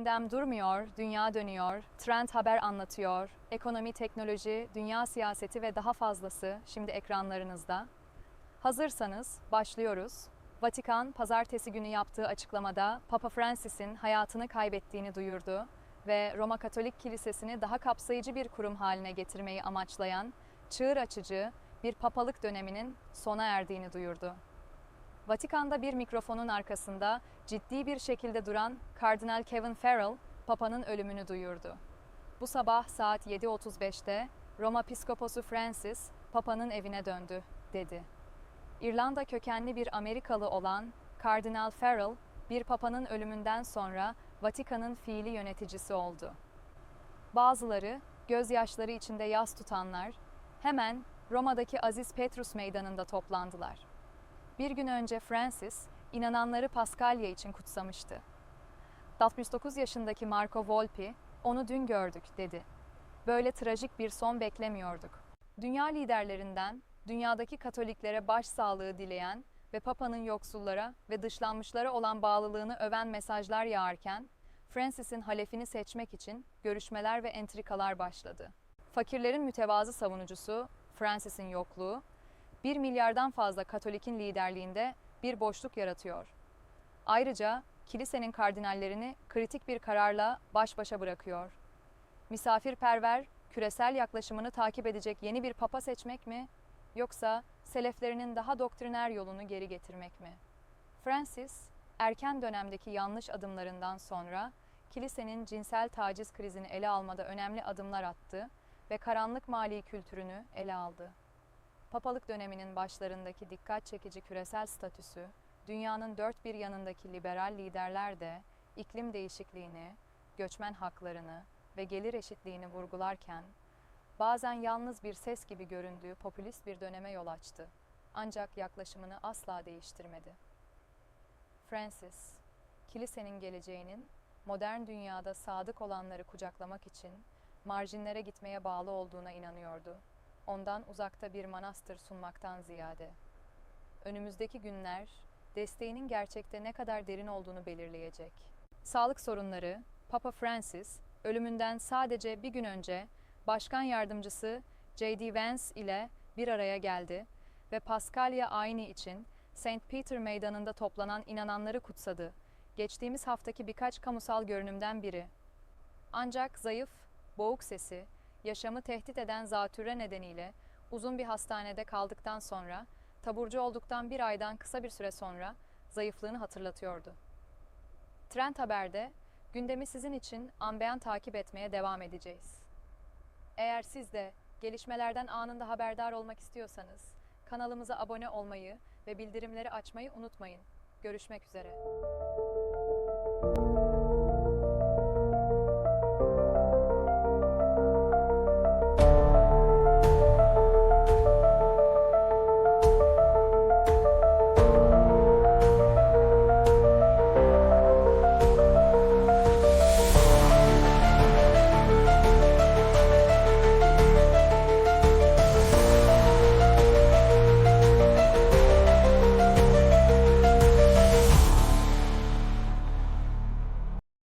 Gündem durmuyor, dünya dönüyor, trend haber anlatıyor, ekonomi, teknoloji, dünya siyaseti ve daha fazlası şimdi ekranlarınızda. Hazırsanız başlıyoruz. Vatikan pazartesi günü yaptığı açıklamada Papa Francis'in hayatını kaybettiğini duyurdu ve Roma Katolik Kilisesi'ni daha kapsayıcı bir kurum haline getirmeyi amaçlayan çığır açıcı bir papalık döneminin sona erdiğini duyurdu. Vatikan'da bir mikrofonun arkasında ciddi bir şekilde duran Kardinal Kevin Farrell, Papa'nın ölümünü duyurdu. Bu sabah saat 7.35'te Roma Piskoposu Francis, Papa'nın evine döndü, dedi. İrlanda kökenli bir Amerikalı olan Kardinal Farrell, bir Papa'nın ölümünden sonra Vatikan'ın fiili yöneticisi oldu. Bazıları, gözyaşları içinde yas tutanlar, hemen Roma'daki Aziz Petrus Meydanı'nda toplandılar. Bir gün önce Francis, inananları Paskalya için kutsamıştı. 69 yaşındaki Marco Volpi, onu dün gördük dedi. Böyle trajik bir son beklemiyorduk. Dünya liderlerinden, dünyadaki Katoliklere başsağlığı dileyen ve Papa'nın yoksullara ve dışlanmışlara olan bağlılığını öven mesajlar yağarken, Francis'in halefini seçmek için görüşmeler ve entrikalar başladı. Fakirlerin mütevazı savunucusu, Francis'in yokluğu, 1 milyardan fazla Katolik'in liderliğinde bir boşluk yaratıyor. Ayrıca kilisenin kardinallerini kritik bir kararla baş başa bırakıyor. Misafirperver, küresel yaklaşımını takip edecek yeni bir papa seçmek mi yoksa seleflerinin daha doktriner yolunu geri getirmek mi? Francis, erken dönemdeki yanlış adımlarından sonra kilisenin cinsel taciz krizini ele almada önemli adımlar attı ve karanlık mali kültürünü ele aldı. Papalık döneminin başlarındaki dikkat çekici küresel statüsü, dünyanın dört bir yanındaki liberal liderler de iklim değişikliğini, göçmen haklarını ve gelir eşitliğini vurgularken, bazen yalnız bir ses gibi göründüğü popülist bir döneme yol açtı. Ancak yaklaşımını asla değiştirmedi. Francis, kilisenin geleceğinin modern dünyada sadık olanları kucaklamak için marjinlere gitmeye bağlı olduğuna inanıyordu ondan uzakta bir manastır sunmaktan ziyade. Önümüzdeki günler desteğinin gerçekte ne kadar derin olduğunu belirleyecek. Sağlık sorunları, Papa Francis ölümünden sadece bir gün önce Başkan Yardımcısı J.D. Vance ile bir araya geldi ve Paskalya ayini için St. Peter Meydanı'nda toplanan inananları kutsadı. Geçtiğimiz haftaki birkaç kamusal görünümden biri. Ancak zayıf, boğuk sesi, yaşamı tehdit eden zatürre nedeniyle uzun bir hastanede kaldıktan sonra, taburcu olduktan bir aydan kısa bir süre sonra zayıflığını hatırlatıyordu. Trend Haber'de gündemi sizin için ambeyan takip etmeye devam edeceğiz. Eğer siz de gelişmelerden anında haberdar olmak istiyorsanız kanalımıza abone olmayı ve bildirimleri açmayı unutmayın. Görüşmek üzere.